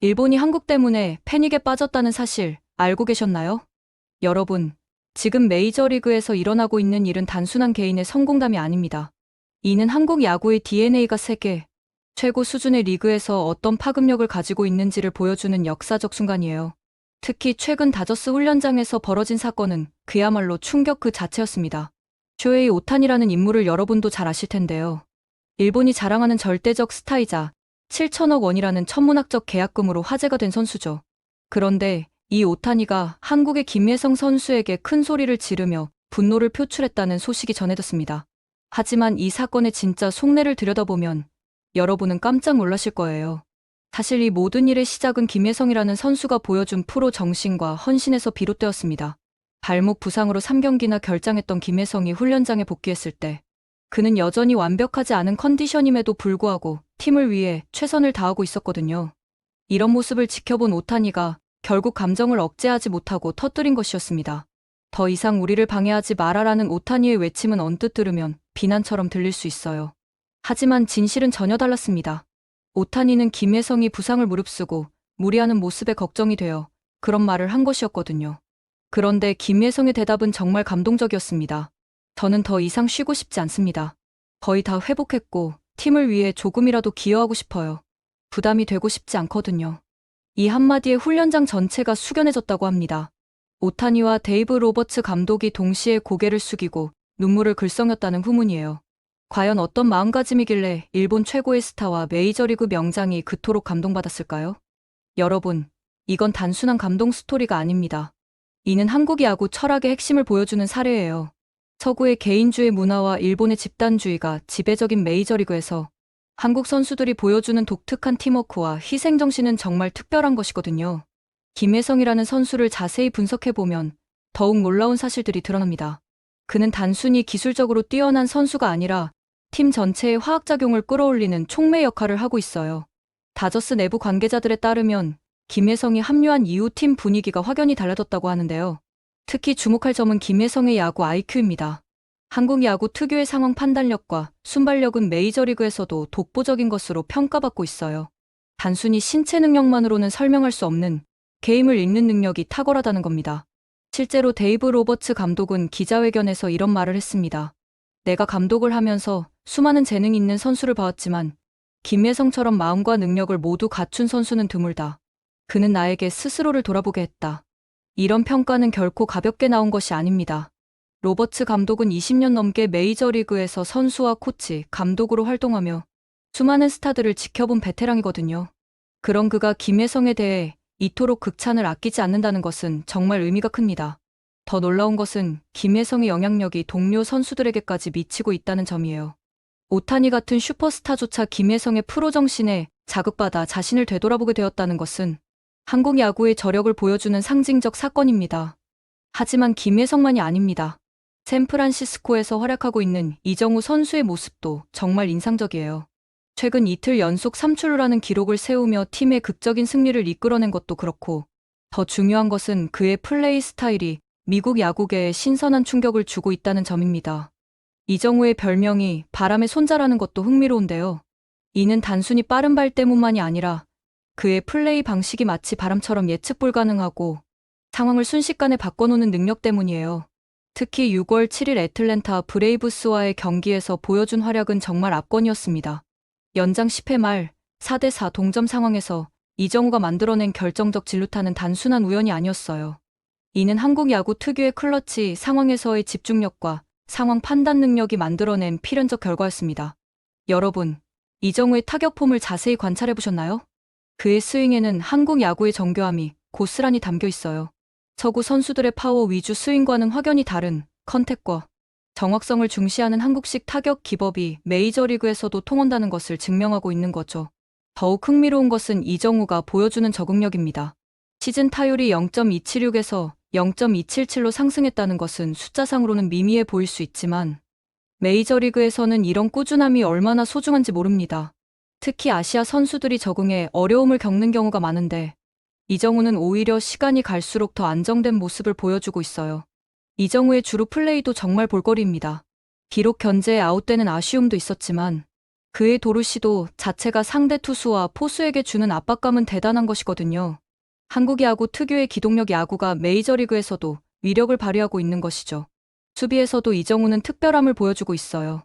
일본이 한국 때문에 패닉에 빠졌다는 사실 알고 계셨나요? 여러분, 지금 메이저리그에서 일어나고 있는 일은 단순한 개인의 성공담이 아닙니다. 이는 한국 야구의 DNA가 세계 최고 수준의 리그에서 어떤 파급력을 가지고 있는지를 보여주는 역사적 순간이에요. 특히 최근 다저스 훈련장에서 벌어진 사건은 그야말로 충격 그 자체였습니다. 쇼헤이 오탄이라는 인물을 여러분도 잘 아실 텐데요. 일본이 자랑하는 절대적 스타이자 7천억 원이라는 천문학적 계약금으로 화제가 된 선수죠. 그런데 이 오타니가 한국의 김예성 선수에게 큰 소리를 지르며 분노를 표출했다는 소식이 전해졌습니다. 하지만 이 사건의 진짜 속내를 들여다보면 여러분은 깜짝 놀라실 거예요. 사실 이 모든 일의 시작은 김예성이라는 선수가 보여준 프로 정신과 헌신에서 비롯되었습니다. 발목 부상으로 3경기나 결장했던 김예성이 훈련장에 복귀했을 때 그는 여전히 완벽하지 않은 컨디션임에도 불구하고 팀을 위해 최선을 다하고 있었거든요. 이런 모습을 지켜본 오타니가 결국 감정을 억제하지 못하고 터뜨린 것이었습니다. 더 이상 우리를 방해하지 말아라는 오타니의 외침은 언뜻 들으면 비난처럼 들릴 수 있어요. 하지만 진실은 전혀 달랐습니다. 오타니는 김혜성이 부상을 무릅쓰고 무리하는 모습에 걱정이 되어 그런 말을 한 것이었거든요. 그런데 김혜성의 대답은 정말 감동적이었습니다. 저는 더 이상 쉬고 싶지 않습니다. 거의 다 회복했고 팀을 위해 조금이라도 기여하고 싶어요. 부담이 되고 싶지 않거든요. 이 한마디에 훈련장 전체가 숙연해졌다고 합니다. 오타니와 데이브 로버츠 감독이 동시에 고개를 숙이고 눈물을 글썽였다는 후문이에요. 과연 어떤 마음가짐이길래 일본 최고의 스타와 메이저리그 명장이 그토록 감동받았을까요? 여러분, 이건 단순한 감동 스토리가 아닙니다. 이는 한국 야구 철학의 핵심을 보여주는 사례예요. 서구의 개인주의 문화와 일본의 집단주의가 지배적인 메이저리그에서 한국 선수들이 보여주는 독특한 팀워크와 희생정신은 정말 특별한 것이거든요. 김혜성이라는 선수를 자세히 분석해보면 더욱 놀라운 사실들이 드러납니다. 그는 단순히 기술적으로 뛰어난 선수가 아니라 팀 전체의 화학작용을 끌어올리는 촉매 역할을 하고 있어요. 다저스 내부 관계자들에 따르면 김혜성이 합류한 이후 팀 분위기가 확연히 달라졌다고 하는데요. 특히 주목할 점은 김혜성의 야구 IQ입니다. 한국 야구 특유의 상황 판단력과 순발력은 메이저리그에서도 독보적인 것으로 평가받고 있어요. 단순히 신체 능력만으로는 설명할 수 없는 게임을 읽는 능력이 탁월하다는 겁니다. 실제로 데이브 로버츠 감독은 기자회견에서 이런 말을 했습니다. 내가 감독을 하면서 수많은 재능 있는 선수를 봐왔지만 김예성처럼 마음과 능력을 모두 갖춘 선수는 드물다. 그는 나에게 스스로를 돌아보게 했다. 이런 평가는 결코 가볍게 나온 것이 아닙니다. 로버츠 감독은 20년 넘게 메이저리그에서 선수와 코치, 감독으로 활동하며 수많은 스타들을 지켜본 베테랑이거든요. 그런 그가 김혜성에 대해 이토록 극찬을 아끼지 않는다는 것은 정말 의미가 큽니다. 더 놀라운 것은 김혜성의 영향력이 동료 선수들에게까지 미치고 있다는 점이에요. 오타니 같은 슈퍼스타조차 김혜성의 프로 정신에 자극받아 자신을 되돌아보게 되었다는 것은 한국 야구의 저력을 보여주는 상징적 사건입니다. 하지만 김혜성만이 아닙니다. 샌프란시스코에서 활약하고 있는 이정우 선수의 모습도 정말 인상적이에요. 최근 이틀 연속 3출루라는 기록을 세우며 팀의 극적인 승리를 이끌어낸 것도 그렇고 더 중요한 것은 그의 플레이 스타일이 미국 야구계에 신선한 충격을 주고 있다는 점입니다. 이정우의 별명이 바람의 손자라는 것도 흥미로운데요. 이는 단순히 빠른 발 때문만이 아니라 그의 플레이 방식이 마치 바람처럼 예측 불가능하고 상황을 순식간에 바꿔놓는 능력 때문이에요. 특히 6월 7일 애틀랜타 브레이브스와의 경기에서 보여준 활약은 정말 압권이었습니다. 연장 10회 말 4대4 동점 상황에서 이정우가 만들어낸 결정적 진루타는 단순한 우연이 아니었어요. 이는 한국 야구 특유의 클러치 상황에서의 집중력과 상황 판단 능력이 만들어낸 필연적 결과였습니다. 여러분, 이정우의 타격 폼을 자세히 관찰해 보셨나요? 그의 스윙에는 한국 야구의 정교함이 고스란히 담겨 있어요. 서구 선수들의 파워 위주 스윙과는 확연히 다른 컨택과 정확성을 중시하는 한국식 타격 기법이 메이저리그에서도 통한다는 것을 증명하고 있는 거죠. 더욱 흥미로운 것은 이정우가 보여주는 적응력입니다. 시즌 타율이 0.276에서 0.277로 상승했다는 것은 숫자상으로는 미미해 보일 수 있지만 메이저리그에서는 이런 꾸준함이 얼마나 소중한지 모릅니다. 특히 아시아 선수들이 적응에 어려움을 겪는 경우가 많은데 이정우는 오히려 시간이 갈수록 더 안정된 모습을 보여주고 있어요. 이정우의 주루 플레이도 정말 볼거리입니다. 비록 견제에 아웃되는 아쉬움도 있었지만 그의 도루시도 자체가 상대 투수와 포수에게 주는 압박감은 대단한 것이거든요. 한국 야구 특유의 기동력 야구가 메이저리그에서도 위력을 발휘하고 있는 것이죠. 수비에서도 이정우는 특별함을 보여주고 있어요.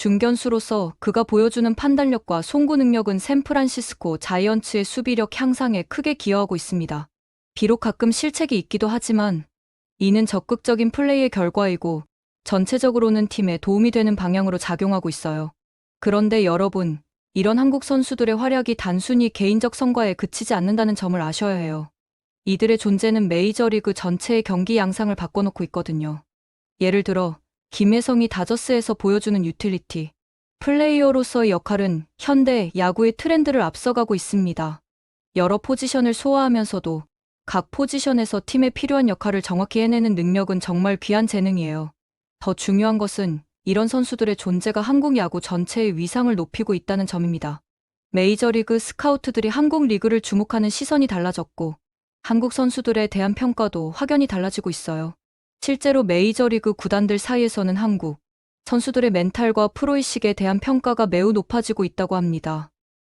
중견수로서 그가 보여주는 판단력과 송구 능력은 샌프란시스코 자이언츠의 수비력 향상에 크게 기여하고 있습니다. 비록 가끔 실책이 있기도 하지만 이는 적극적인 플레이의 결과이고 전체적으로는 팀에 도움이 되는 방향으로 작용하고 있어요. 그런데 여러분, 이런 한국 선수들의 활약이 단순히 개인적 성과에 그치지 않는다는 점을 아셔야 해요. 이들의 존재는 메이저리그 전체의 경기 양상을 바꿔놓고 있거든요. 예를 들어, 김혜성이 다저스에서 보여주는 유틸리티. 플레이어로서의 역할은 현대 야구의 트렌드를 앞서가고 있습니다. 여러 포지션을 소화하면서도 각 포지션에서 팀에 필요한 역할을 정확히 해내는 능력은 정말 귀한 재능이에요. 더 중요한 것은 이런 선수들의 존재가 한국 야구 전체의 위상을 높이고 있다는 점입니다. 메이저리그 스카우트들이 한국 리그를 주목하는 시선이 달라졌고 한국 선수들에 대한 평가도 확연히 달라지고 있어요. 실제로 메이저리그 구단들 사이에서는 한국 선수들의 멘탈과 프로의식에 대한 평가가 매우 높아지고 있다고 합니다.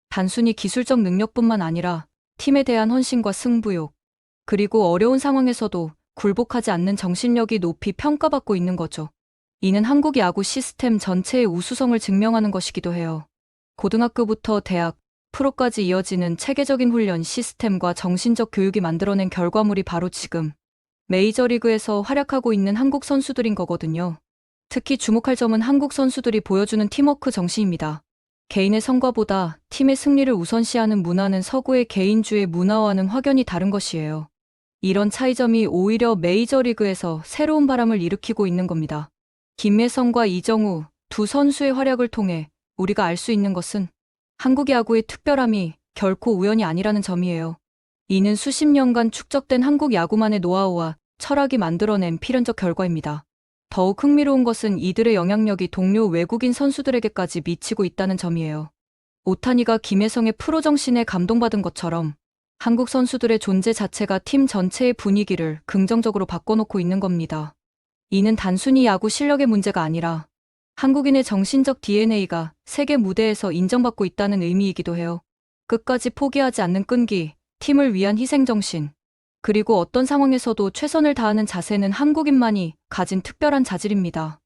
단순히 기술적 능력뿐만 아니라 팀에 대한 헌신과 승부욕, 그리고 어려운 상황에서도 굴복하지 않는 정신력이 높이 평가받고 있는 거죠. 이는 한국 야구 시스템 전체의 우수성을 증명하는 것이기도 해요. 고등학교부터 대학, 프로까지 이어지는 체계적인 훈련 시스템과 정신적 교육이 만들어낸 결과물이 바로 지금 메이저리그에서 활약하고 있는 한국 선수들인 거거든요. 특히 주목할 점은 한국 선수들이 보여주는 팀워크 정신입니다. 개인의 성과보다 팀의 승리를 우선시하는 문화는 서구의 개인주의 문화와는 확연히 다른 것이에요. 이런 차이점이 오히려 메이저리그에서 새로운 바람을 일으키고 있는 겁니다. 김예성과 이정우 두 선수의 활약을 통해 우리가 알 수 있는 것은 한국 야구의 특별함이 결코 우연이 아니라는 점이에요. 이는 수십 년간 축적된 한국 야구만의 노하우와 철학이 만들어낸 필연적 결과입니다. 더욱 흥미로운 것은 이들의 영향력이 동료 외국인 선수들에게까지 미치고 있다는 점이에요. 오타니가 김혜성의 프로 정신에 감동받은 것처럼 한국 선수들의 존재 자체가 팀 전체의 분위기를 긍정적으로 바꿔놓고 있는 겁니다. 이는 단순히 야구 실력의 문제가 아니라 한국인의 정신적 DNA가 세계 무대에서 인정받고 있다는 의미이기도 해요. 끝까지 포기하지 않는 끈기, 팀을 위한 희생정신, 그리고 어떤 상황에서도 최선을 다하는 자세는 한국인만이 가진 특별한 자질입니다.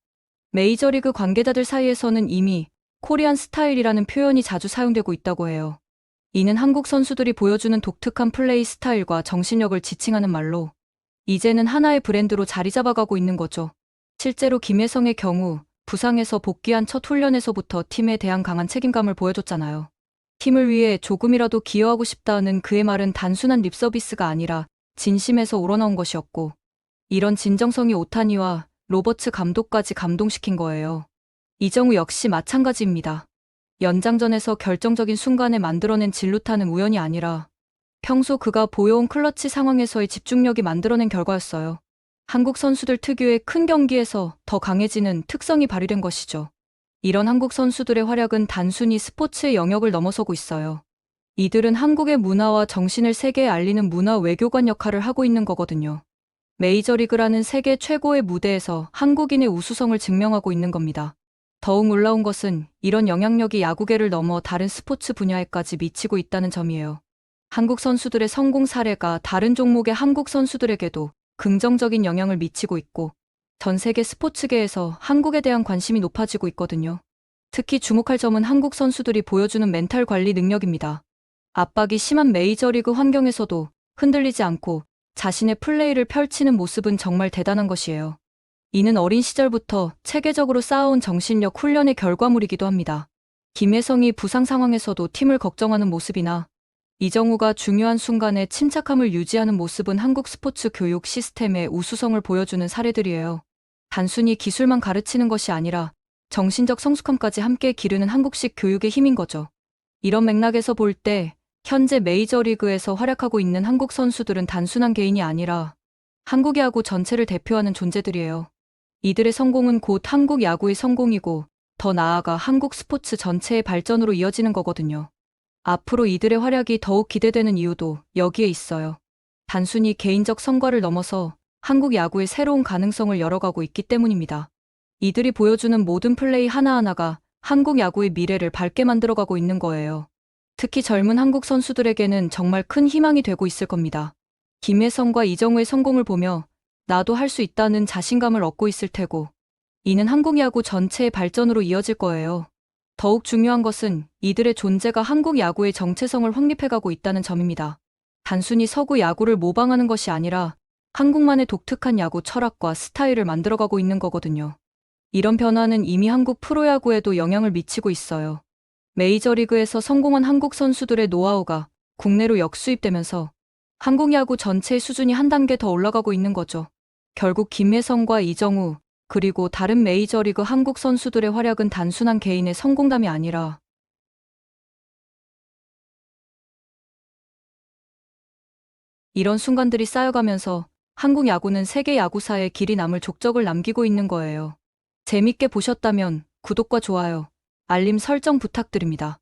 메이저리그 관계자들 사이에서는 이미 코리안 스타일이라는 표현이 자주 사용되고 있다고 해요. 이는 한국 선수들이 보여주는 독특한 플레이 스타일과 정신력을 지칭하는 말로 이제는 하나의 브랜드로 자리 잡아가고 있는 거죠. 실제로 김혜성의 경우 부상에서 복귀한 첫 훈련에서부터 팀에 대한 강한 책임감을 보여줬잖아요. 팀을 위해 조금이라도 기여하고 싶다는 그의 말은 단순한 립서비스가 아니라 진심에서 우러나온 것이었고 이런 진정성이 오타니와 로버츠 감독까지 감동시킨 거예요. 이정우 역시 마찬가지입니다. 연장전에서 결정적인 순간에 만들어낸 진루타는 우연이 아니라 평소 그가 보여온 클러치 상황에서의 집중력이 만들어낸 결과였어요. 한국 선수들 특유의 큰 경기에서 더 강해지는 특성이 발휘된 것이죠. 이런 한국 선수들의 활약은 단순히 스포츠의 영역을 넘어서고 있어요. 이들은 한국의 문화와 정신을 세계에 알리는 문화 외교관 역할을 하고 있는 거거든요. 메이저리그라는 세계 최고의 무대에서 한국인의 우수성을 증명하고 있는 겁니다. 더욱 놀라운 것은 이런 영향력이 야구계를 넘어 다른 스포츠 분야에까지 미치고 있다는 점이에요. 한국 선수들의 성공 사례가 다른 종목의 한국 선수들에게도 긍정적인 영향을 미치고 있고 전 세계 스포츠계에서 한국에 대한 관심이 높아지고 있거든요. 특히 주목할 점은 한국 선수들이 보여주는 멘탈 관리 능력입니다. 압박이 심한 메이저리그 환경에서도 흔들리지 않고 자신의 플레이를 펼치는 모습은 정말 대단한 것이에요. 이는 어린 시절부터 체계적으로 쌓아온 정신력 훈련의 결과물이기도 합니다. 김혜성이 부상 상황에서도 팀을 걱정하는 모습이나 이정우가 중요한 순간에 침착함을 유지하는 모습은 한국 스포츠 교육 시스템의 우수성을 보여주는 사례들이에요. 단순히 기술만 가르치는 것이 아니라 정신적 성숙함까지 함께 기르는 한국식 교육의 힘인 거죠. 이런 맥락에서 볼 때 현재 메이저리그에서 활약하고 있는 한국 선수들은 단순한 개인이 아니라 한국 야구 전체를 대표하는 존재들이에요. 이들의 성공은 곧 한국 야구의 성공이고 더 나아가 한국 스포츠 전체의 발전으로 이어지는 거거든요. 앞으로 이들의 활약이 더욱 기대되는 이유도 여기에 있어요. 단순히 개인적 성과를 넘어서 한국 야구의 새로운 가능성을 열어가고 있기 때문입니다. 이들이 보여주는 모든 플레이 하나하나가 한국 야구의 미래를 밝게 만들어가고 있는 거예요. 특히 젊은 한국 선수들에게는 정말 큰 희망이 되고 있을 겁니다. 김혜성과 이정우의 성공을 보며 나도 할 수 있다는 자신감을 얻고 있을 테고, 이는 한국 야구 전체의 발전으로 이어질 거예요. 더욱 중요한 것은 이들의 존재가 한국 야구의 정체성을 확립해가고 있다는 점입니다. 단순히 서구 야구를 모방하는 것이 아니라 한국만의 독특한 야구 철학과 스타일을 만들어가고 있는 거거든요. 이런 변화는 이미 한국 프로야구에도 영향을 미치고 있어요. 메이저리그에서 성공한 한국 선수들의 노하우가 국내로 역수입되면서 한국 야구 전체의 수준이 한 단계 더 올라가고 있는 거죠. 결국 김혜성과 이정우, 그리고 다른 메이저리그 한국 선수들의 활약은 단순한 개인의 성공담이 아니라 이런 순간들이 쌓여가면서 한국 야구는 세계 야구사에 길이 남을 족적을 남기고 있는 거예요. 재밌게 보셨다면 구독과 좋아요, 알림 설정 부탁드립니다.